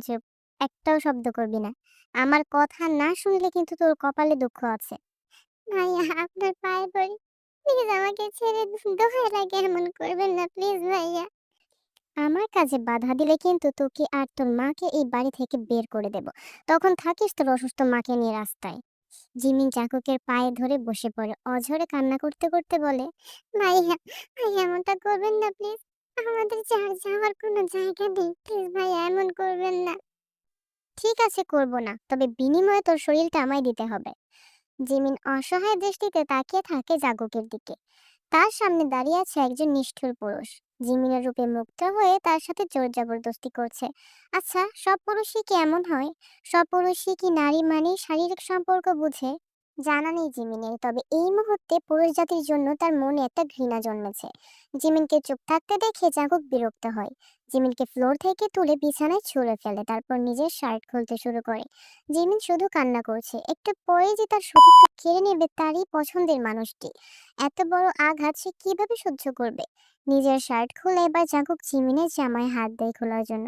চুপ। একটাও শব্দ করবি না। আমার কথা না শুনলে কিন্তু তোর কপালে দুঃখ আছে। ভাইয়া আপনার পায়ে পড়ি। প্লিজ আমাকে ছেড়ে। দোহাই লাগে এমন করবেন না প্লিজ ভাইয়া। আমার কাজে বাধা দিলে কিন্তু তোকে আর তোর মাকে এই বাড়ি থেকে বের করে দেব। তখন থাকিস তোর অসুস্থ মাকে নিয়ে রাস্তায়। জিমিন চাকুকের পায়ে ধরে বসে পড়ে। অঝরে কান্না করতে করতে বলে, ভাইয়া ভাইয়া এমনটা করবেন না প্লিজ। আমাদের যার যাওয়ার কোনো জায়গা নেই। প্লিজ ভাইয়া এমন করবেন না। ঠিক আছে, করব না। তবে বিনিময়ে তোর শরীরটা আমায় দিতে হবে। জিমিন অসহায় দৃষ্টিতে তাকিয়ে থাকে জাগুকের দিকে। তার সামনে দাঁড়িয়ে আছে একজন নিষ্ঠুর পুরুষ। জিমিনের রূপে মুগ্ধ হয়ে তার সাথে জোর জবরদস্তি করছে। আচ্ছা সব পুরুষই কি এমন হয়? সব পুরুষই কি নারী মানেই শারীরিক সম্পর্ক বুঝে? জানা নেই জিমিনের তবে এই মুহূর্তে পুরুষ জাতির জন্য তার মনে একটা ঘৃণা জন্মেছে। জিমিনকে চুপ থাকতে দেখে জাগুক বিরক্ত হয়। জিমিনকে ফ্লোর থেকে তুলে বিছানায় ছুঁড়ে ফেলে, তারপর নিজের শার্ট খুলতে শুরু করে। জিমিন শুধু কান্না করছে। একটু পরে যে তার সতীত্ব কেড়ে নেবে, তারই পছন্দের মানুষটি। এত বড় আঘাত সে কীভাবে সহ্য করবে? নিজের শার্ট খুলে এবার জাগুক জিমিনের জামায় হাত দেয় খোলার জন্য।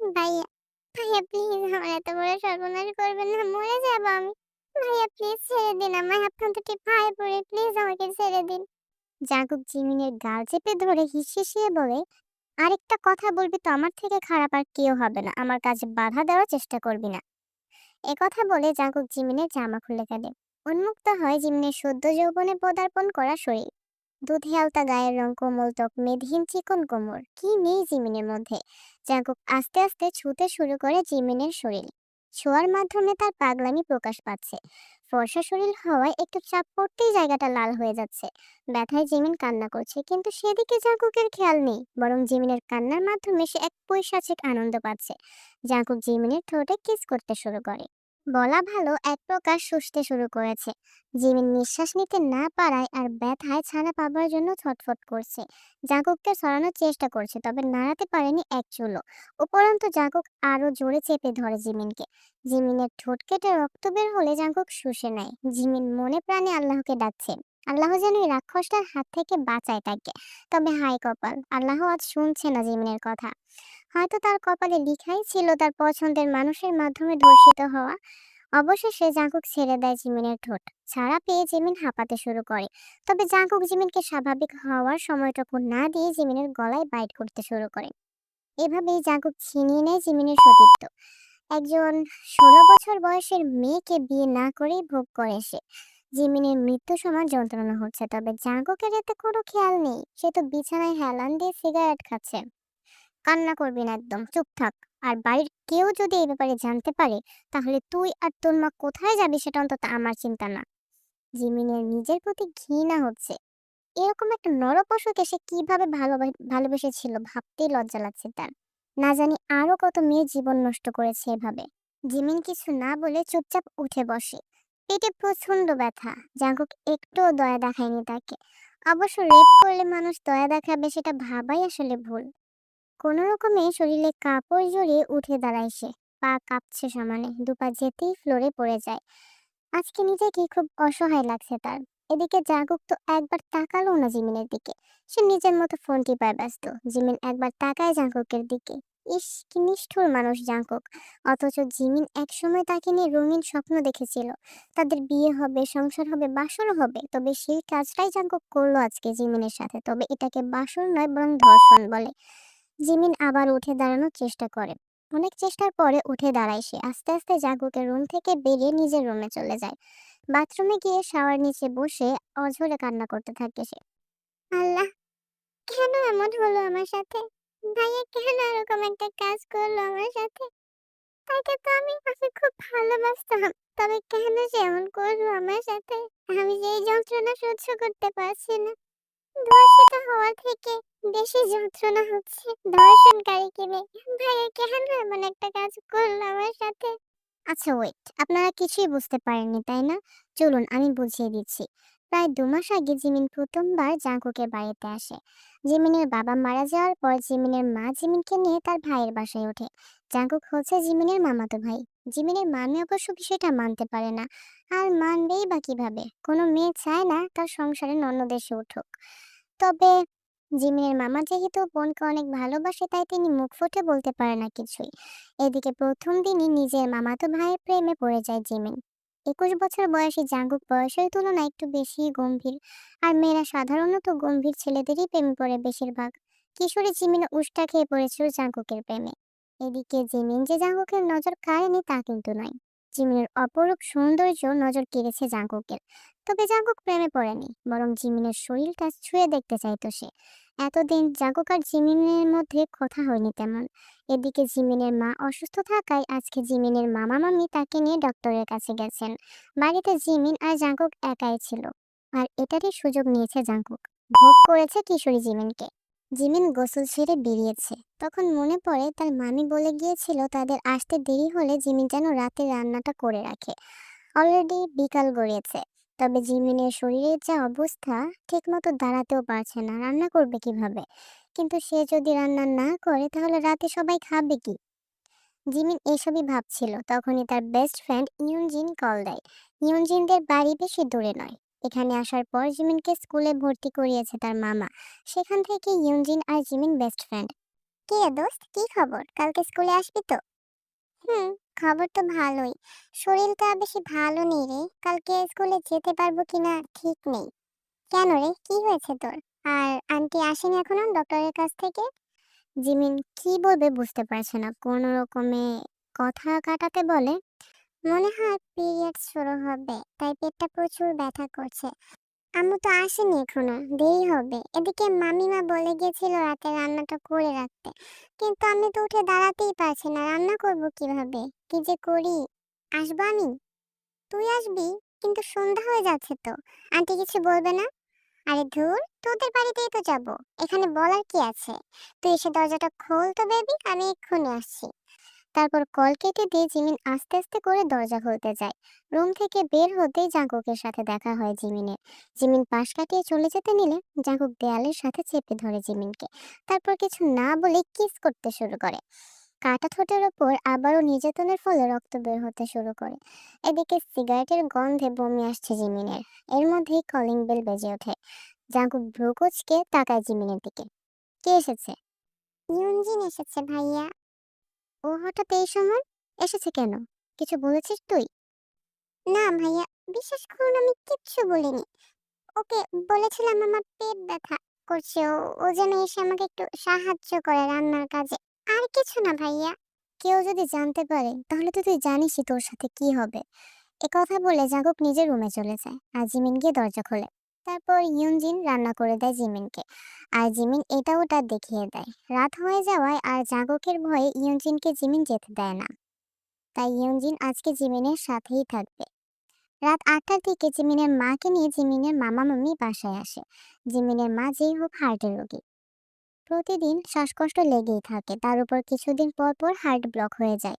ভাইয়া ভাইয়া, প্লিজ, আমার এত বড় সর্বনাশ করবেন না, মরে যাব আমি। ভাইয়া প্লিজ ছেড়ে দিন পায়ে পড়ি প্লিজ আমাকে ছেড়ে দিন। জিমিনের গাল চেপে ধরে বলে, আরেকটা কথা বলবি তো আমার থেকে খারাপ আর কেউ হবে না। আমার কাজে বাধা দেওয়ার চেষ্টা করবি না। একথা বলে জাগুক জিমিনের জামা খুলে ফেলে। উন্মুক্ত হয় জিমিনের সদ্য যৌবনে পদার্পণ করা শরীর। দুধে আলতা, গায়ের রং কোমল, ত্বক মেদহীন, চিকন কোমর কি নেই জিমিনের মধ্যে জাগুক আস্তে আস্তে ছুতে শুরু করে জিমিনের শরীর ছোঁয়ার মাধ্যমে তার পাগলামি প্রকাশ পাচ্ছে। ফর্সা শরীর হওয়ায় একটু চাপ পড়তেই জায়গাটা লাল হয়ে যাচ্ছে। ব্যথায় জিমিন কান্না করছে, কিন্তু সেদিকে জাঁকুকের খেয়াল নেই, বরং জিমিনের কান্নার মাধ্যমে সে এক পৈশাচিক আনন্দ পাচ্ছে। জাঁকুক জিমিনের ঠোঁটে কিস করতে শুরু করে। বলা ভালো এক প্রকার সুস্থে শুরু করেছে। জিমিন নিঃশ্বাস নিতে না পারায় আর ব্যথায় ছানা পাবার জন্য ছটফট করছে। জাকুককে সরানোর চেষ্টা করছে, তবে নাড়াতে পারেনি এক চুলো উপরন্ত জাকুক আরও জোরে চেপে ধরে জিমিনকে। জিমিনের ঠোঁট কেটে রক্ত বের হলে জাকুক শুষে নেয়। জিমিন মনে প্রাণে আল্লাহকে ডাকছে আল্লাহ যেন এই রাক্ষসটার হাত থেকে বাঁচায় তাকে তবে হাই কপাল, আল্লাহ আজ শুনছে না জিমিনের কথা। হয়তো তার কপালে লিখাই ছিল তার পছন্দের মানুষের মাধ্যমে ধর্ষিত হওয়া। অবশেষে জাঙ্কুক ছেড়ে দেয় জিমিনের ঠোঁট। ছাড়া পেয়ে জিমিন হাঁপাতে শুরু করে। তবে জাঙ্কুক জিমিনকে স্বাভাবিক হওয়ার সময়টুকু না দিয়ে জিমিনের গলায় বাইট করতে শুরু করে। এভাবেই জাঁকুক ছিনিয়ে নেয় জিমিনের সতীত্ব। একজন ষোলো বছর বয়সের মেয়েকে বিয়ে না করেই ভোগ করে সে। জিমিনের মৃত্যু সমান যন্ত্রণা হচ্ছে, তবে জাঙ্কুকের এতে কোনো খেয়াল নেই। সে তো বিছানায় হেলান দিয়ে সিগারেট খাচ্ছে। কান্না করবি না একদম, চুপ থাক। আর বাড়ির কেউ যদি এই ব্যাপারে জানতে পারে, তাহলে তুই আর তোর মা কোথায় যাবি সেটা অন্তত আমার চিন্তা না। জিমিনের নিজের প্রতি ঘৃণা হচ্ছে। এরকম একটা নরপশুকে সে কীভাবে ভালো ভালোবেসেছিল ভাবতেই লজ্জা লাগছে তার। না জানি আরও কত মেয়ে জীবন নষ্ট করেছে এভাবে। জিমিন কিছু না বলে চুপচাপ উঠে বসে। পেটে প্রচণ্ড ব্যথা। জাঙ্কুক একটুও দয়া দেখায়নি তাকে। অবশ্য রেপ করলে মানুষ দয়া দেখাবে সেটা ভাবাই আসলে ভুল। কোনো রকমে শরীরে কাপড় জড়িয়ে উঠে দাঁড়ায় সে। পা কাঁপছে সমানে, দুপা যেতেই ফ্লোরে পড়ে যায়। আজকে নিজেকে খুব অসহায় লাগছে তার। এদিকে জাগুক তো একবার তাকালো না জিমিনের দিকে। সে নিজের মতো ফোন টিপায় ব্যস্ত। জিমিন একবার তাকায় জাঙ্কুকের দিকে। ইস কি নিষ্ঠুর মানুষ জাঙ্কুক অথচ জিমিন একসময় তাকে নিয়ে রঙিন স্বপ্ন দেখেছিল। তাদের বিয়ে হবে, সংসার হবে বাসরও হবে। তবে সেই কাজটাই জাঙ্কুক করল আজকে জিমিনের সাথে। তবে এটাকে বাসর নয়, বরং ধর্ষণ বলে। জিমিন আবার উঠে দাঁড়ানোর চেষ্টা করে। অনেক চেষ্টার পরে উঠে দাঁড়ায় সে। আস্তে আস্তে জাগুকের রুম থেকে বেরিয়ে নিজের রুমে চলে যায়। বাথরুমে গিয়ে শাওয়ার নিচে বসে অঝরে কান্না করতে থাকে সে। আল্লাহ, কেন এমন হলো আমার সাথে? ভাইয়া কেন এরকম একটা কাজ করল আমার সাথে? তাকে তো আমি আমি খুব ভালোবাসতাম। তবে কেন সে এমন করল আমার সাথে? আমি যে যন্ত্রণা সহ্য করতে পারছি না। ধর্ষিত হওয়া থেকে বেশি যন্ত্রণা হচ্ছে ধর্ষণকারীকে ভাইয়া কেন এমন একটা কাজ করল আমার সাথে? আচ্ছা ওয়েট আপনারা কিছুই বুঝতে পারেননি, তাই না? চলুন, আমি বুঝিয়ে দিচ্ছি। প্রায় দু মাস আগে জিমিন প্রথমবার জাঙ্কুকের বাড়িতে আসে। জিমিনের বাবা মারা যাওয়ার পর জিমিনের মা জিমিনকে নিয়ে তার ভাইয়ের বাসায় ওঠে। জাঙ্কুক হচ্ছে জিমিনের মামাতো ভাই। জিমিনের মামি অবশ্য বিষয়টা মানতে পারে না। আর মানবেই বা কীভাবে? কোনো মেয়ে চায় না তার সংসারে নন্নদেশে উঠুক। তবে জিমিনের মামা যেহেতু বোনকে অনেক ভালোবাসে, তাই তিনি মুখ ফুটে বলতে পারে না কিছুই। এদিকে প্রথম দিনই নিজের মামাতো ভাইয়ের প্রেমে পড়ে যায় জিমিন। একুশ বছর বয়সী জাঙ্গুক বয়সের তুলনায় একটু বেশি গম্ভীর। আর মেয়েরা সাধারণত গম্ভীর ছেলেদেরই প্রেমে পড়ে বেশিরভাগ। কিশোরী জিমিন উষ্টা খেয়ে পড়েছিল জাঙ্গুকের প্রেমে। এদিকে জিমিন যে জাঙ্গুকের নজর কাড়েনি তা কিন্তু নয়। জিমিনের অপরূপ সৌন্দর্য নজর কেড়েছে জাঙ্কুকের তবে জাঙ্কুক প্রেমে পড়েনি, বরং জিমিনের শরীরটা ছুঁয়ে দেখতে চাইতো সে। এতদিন জাঙ্কুক আর জিমিনের মধ্যে কথা হয়নি তেমন। এদিকে জিমিনের মা অসুস্থ থাকায় আজকে জিমিনের মামা মামি তাকে নিয়ে ডক্টরের কাছে গেছেন। বাড়িতে জিমিন আর জাঙ্কুক একাই ছিল, আর এটারই সুযোগ নিয়েছে জাঙ্কুক। ভোগ করেছে কিশোরী জিমিনকে। জিমিন গোসল সেরে বেরিয়েছে। তখন মনে পড়ে তার মামি বলে গিয়েছিল তাদের আসতে দেরি হলে জিমিন যেন রাতে রান্নাটা করে রাখে। অলরেডি বিকাল গড়িয়েছে। তবে জিমিনের শরীরের যা অবস্থা ঠিকমতো দাঁড়াতেও পারছে না, রান্না করবে কীভাবে? কিন্তু সে যদি রান্না না করে, তাহলে রাতে সবাই খাবে কি? জিমিন এসবই ভাবছিল। তখনই তার বেস্ট ফ্রেন্ড ইয়ুনজিন কল দেয়। ইয়ুনজিনদের বাড়ি বেশি দূরে নয়। এখানে আসার পর জিমিনকে স্কুলে ভর্তি করিয়েছে তার মামা। সেখান থেকে ইয়ুনজিন আর জিমিন বেস্ট ফ্রেন্ড কে দোস্ত? কি খবর? কালকে স্কুলে আসবি তো? হুম। খবর তো ভালোই। শরীরটা বেশি ভালো নেই রে। কালকে স্কুলে যেতে পারব কিনা ঠিক নেই। কেন রে? কি হয়েছে তোর? আর আন্টি আসেনি এখনও ডক্টরের কাছ থেকে? জিমিন, কি বলবে বুঝতে পারছে না। কোন রকমে কথা কাটাতে বলে, মনে হয় পিরিয়ডস শুরু হবে। তাই পেটটা প্রচুর ব্যথা করছে। আম্মু তো আসেনি এখনও, দেরি হবে। এদিকে মামিমা বলে গেছিল রাতে রান্নাটা করে রাখতে। কিন্তু আমি তো উঠে দাঁড়াতেই পারছি না, রান্না করব কীভাবে? কি যে করি? আসব আমি? তুই আসবি? কিন্তু সন্ধ্যা হয়ে যাচ্ছে তো। আন্টি কিছু বলবে না? আরে ধুর, তোদের বাড়িতেই তো যাব। এখানে বলার কি আছে? তুই এসে দরজাটা খোল তো বেবি, আমি এক্ষুনি আসছি। তারপর কল কেটে দিয়ে জিমিন আস্তে আস্তে করে দরজা খুলতে যায়। রুম থেকে বের হতেই জাঙ্কুকের সাথে দেখা হয় জিমিনের। জিমিন পাশ কাটিয়ে চলে যেতে নিলে জাঙ্কুক দেয়ালের সাথে চেপে ধরে জিমিনকে। তারপর কিছু না বলে কিস করতে শুরু করে। কাটা ঠোঁটের ওপর আবারও নির্যাতনের ফলে রক্ত বের হতে শুরু করে। এদিকে সিগারেটের গন্ধে বমি আসছে জিমিনের। এর মধ্যেই কলিং বেল বেজে ওঠে। জাঙ্কুক ভ্রুকুচকে তাকায় জিমিনের দিকে। কে এসেছে? ইউনজিন এসেছে ভাইয়া। ও হঠাৎ এই সময় এসেছে কেন? কিছু বলেছিস তুই? না ভাইয়া, বিশ্বাস করুন আমি কিচ্ছু বলিনি। ওকে বলেছিলাম আমার পেট ব্যথা করছে, ও ও যেন এসে আমাকে একটু সাহায্য করে রান্নার কাজে। আর কিছু না ভাইয়া। কেউ যদি জানতে পারে, তাহলে তো তুই জানিসই তোর সাথে কি হবে। এ কথা বলে জাগক নিজের রুমে চলে যায়। আর গিয়ে দরজা খোলে। তারপর ইয়ুনজিন রান্না করে দেয় জিমিনকে। আর জিমিন এটা ওটা দেখিয়ে দেয়। রাত হয়ে যাওয়ায় আর জাগকের ভয়ে ইয়ুনজিনকে জিমিন যেতে দেয় না। তাই ইয়ুনজিন আজকে জিমিনের সাথেই থাকবে। রাত আটটার দিকে জিমিনের মাকে নিয়ে জিমিনের মামা মামি বাসায় আসে। জিমিনের মা যেই হোক হার্টের রোগী। প্রতিদিন শ্বাসকষ্ট লেগেই থাকে। তার উপর কিছুদিন পর পর হার্ট ব্লক হয়ে যায়।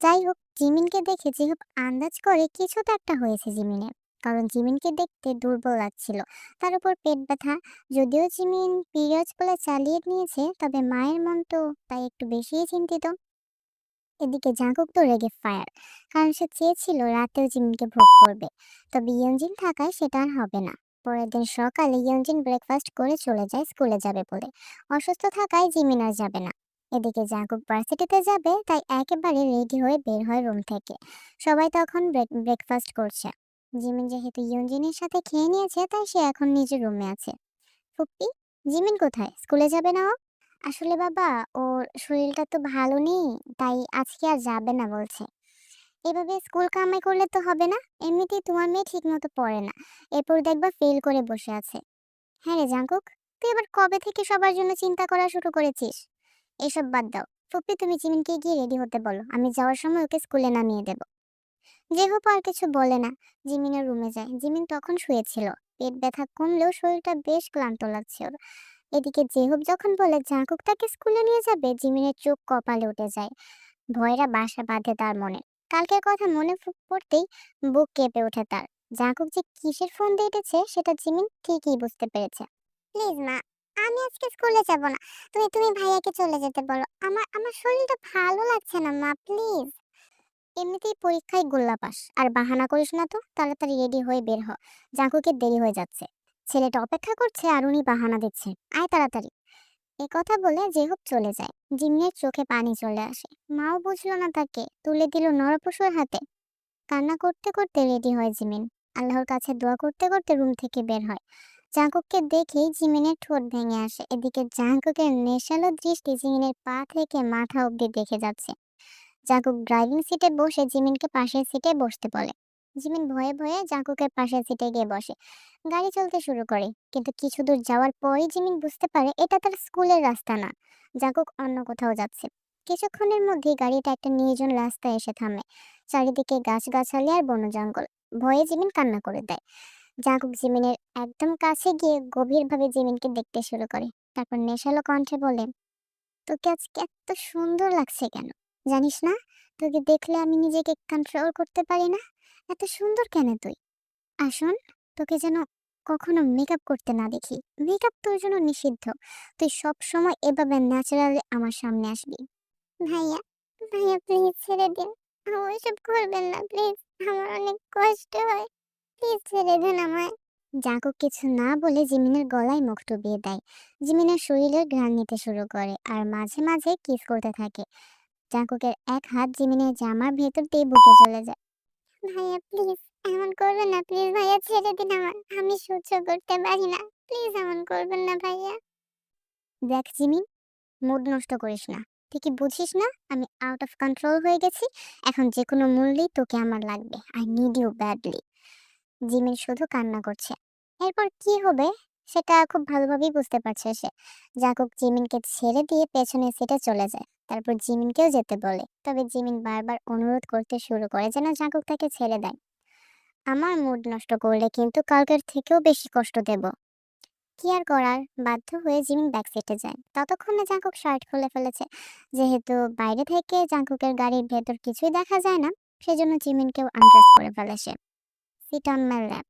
যাই হোক, জিমিনকে দেখে যেহুক আন্দাজ করে কিছু তো একটা হয়েছে জিমিনের। কারণ জিমিনকে দেখতে দুর্বল লাগছিল। তার উপর পেট ব্যথা। যদিও জিমিন পিরিয়ডস বলে চালিয়ে নিয়েছে, তবে মায়ের মন তো তাই একটু বেশিই চিন্তিত। এদিকে জাঙ্কুক তো রেগে ফায়ার, কারণ সে চেয়েছিল রাতেও জিমিনকে ভোগ করবে। তবে ইয়ঞ্জিন থাকায় সেটা আর হবে না। পরের দিন সকালে ইয়ঞ্জিন ব্রেকফাস্ট করে চলে যায়, স্কুলে যাবে বলে। অসুস্থ থাকায় জিমিন আর যাবে না। এদিকে জাঙ্কুক ভার্সিটিতে যাবে, তাই একেবারে রেডি হয়ে বের হয় রুম থেকে। সবাই তখন ব্রেকফাস্ট করছে। জিমিন যেহেতু ইয়ঞ্জিনের সাথে খেয়ে নিয়েছে, তাই সে এখন নিজের রুমে আছে। ফুপ্পি, জিমিন কোথায়? স্কুলে যাবে না আসলে বাবা, ওর শরীরটা তো ভালো নেই, তাই আজকে আর যাবে না বলছে। এভাবে স্কুল কামাই করলে তো হবে না, এমনিতেই তোমার মেয়ে ঠিক মতো পড়ে না। এরপর দেখবা ফেল করে বসে আছে। হ্যাঁ রে জাঙ্কুক তুই এবার কবে থেকে সবার জন্য চিন্তা করা শুরু করেছিস? এসব বাদ দাও। ফুপ্পি, তুমি জিমিনকে গিয়ে রেডি হতে বলো। আমি যাওয়ার সময় ওকে স্কুলে নামিয়ে দেব। জেহপ আর কিছু বলে না। জিমিনের রুমে যায়। জিমিন তখন শুয়েছিল। পেট ব্যথা কমলেও শরীরটা বেশ ক্লান্ত লাগছে ওর। এদিকে জেহব যখন বলে, জাঙ্কুক তাকে স্কুলে নিয়ে যাবে? জিমিনের চোখ কপালে উঠে যায়। ভয়রা বাসা বাঁধে তার মনে। কালকের কথা মনে পড়তেই বুক কেঁপে ওঠে তার। জাঁকুক যে কিসের ফোন দিয়ে এটেছে, সেটা জিমিন ঠিকই বুঝতে পেরেছে। প্লিজ মা, আমি আজকে স্কুলে যাব না। তুমি তুমি ভাইয়াকে চলে যেতে বলো। আমার আমার শরীরটা ভালো লাগছে না মা, প্লিজ। এমনিতেই পরীক্ষায় গোল্লা পাস। আর বাহানা করিস না তো, তাড়াতাড়ি রেডি হয়ে বের হ। জাঙ্কুকের দেরি হয়ে যাচ্ছে। ছেলেটা অপেক্ষা করছে আর উনি বাহানা দিচ্ছে। আয় তাড়াতাড়ি। এ কথা বলে জেহব চলে যায়। জিমিনের চোখে পানি চলে আসে। মাও বুঝলো না তাকে। তুলে দিল নরপশুর হাতে। কান্না করতে করতে রেডি হয় জিমিন। আল্লাহর কাছে দোয়া করতে করতে রুম থেকে বের হয়। জাঙ্কুককে দেখেই জিমিনের ঠোঁট ভেঙে আসে। এদিকে জাঙ্কুকের নেশালো দৃষ্টি জিমিনের পা থেকে মাথা অব্দি দেখে যাচ্ছে। জাঙ্কুক ড্রাইভিং সিটে বসে জিমিনকে পাশের সিটে বসতে বলে। জিমিন ভয়ে ভয়ে জাঙ্কুকের পাশের সিটে গিয়ে বসে। গাড়ি চলতে শুরু করে, কিন্তু কিছু দূর যাওয়ার পরই জিমিন বুঝতে পারে এটা তার স্কুলের রাস্তা না। জাঙ্কুক অন্য কোথাও যাচ্ছে। কিছুক্ষণের মধ্যেই গাড়িটা একটা নির্জন রাস্তায় এসে থামে। চারিদিকে গাছগাছালি আর বন জঙ্গল। ভয়ে জিমিন কান্না করে দেয়। জাগুক জিমিনের একদম কাছে গিয়ে গভীরভাবে জিমিনকে দেখতে শুরু করে। তারপর নেশালো কণ্ঠে বলে, তোকে আজকে এত সুন্দর লাগছে কেন? জানিস না? তোকে দেখলে আমি নিজেকে কন্ট্রোল করতে পারি না? এত সুন্দর কেন তুই? আসুন, তোকে যেন কখনো মেকআপ করতে না দেখি। মেকআপ তোর জন্য নিষিদ্ধ। তুই সব সময় এভাবে ন্যাচারালি আমার সামনে আসবি। ভাইয়া ভাইয়া প্লিজ ছেড়ে দিন। আমার এসব করবেন না প্লিজ আমার অনেক কষ্ট হয়। প্লিজ ছেড়ে দেন আমায়। জাঁকুক কিছু না বলে জিমিনের গলায় মুখ ডুবিয়ে দেয়। জিমিনের শরীরের ঘ্রাণ নিতে শুরু করে আর মাঝে মাঝে কিস করতে থাকে। জাঁকুকের এক হাত জিমিনের জামার ভেতর দিয়ে বুকে চলে যায়। ভাইয়া প্লিজ এমন করবেন না প্লিজ ভাইয়া, ছেড়ে দিন আমার। আমি সহ্য করতে পারি না। প্লিজ এমন করবেন না, ভাইয়া। দেখ জিমিন মুড নষ্ট করিস না। তুই কি বুঝিস না, আমি আউট অফ কন্ট্রোল হয়ে গেছি। এখন যে কোনো মূল্যেই তোকে আমার লাগবে। I need you badly Jimin শুধু কান্না করছে। এরপর কি হবে? সেটা খুব ভালোভাবেই বুঝতে পারছে সে। জাকুব জিমিনকে ছেড়ে দিয়ে পেছনে সিটে চলে যায়। তারপর জিমিনকেও যেতে বলে। তবে জিমিন বারবার অনুরোধ করতে শুরু করে যেন জাকুব তাকে ছেড়ে দেয়। আমার মুড নষ্ট করলে কিন্তু কালকের থেকেও বেশি কষ্ট দেব। কি আর করার? বাধ্য হয়ে জিমিন ব্যাক সিটে যায়। ততক্ষণে জাঙ্কুক শার্ট খুলে ফেলেছে। যেহেতু বাইরে থেকে জাঙ্কুকের গাড়ির ভেতর কিছুই দেখা যায় না, সেজন্য জিমিনকেও আন্ড্রেস করে ফেলে সে। সিট অন মাই ল্যাপ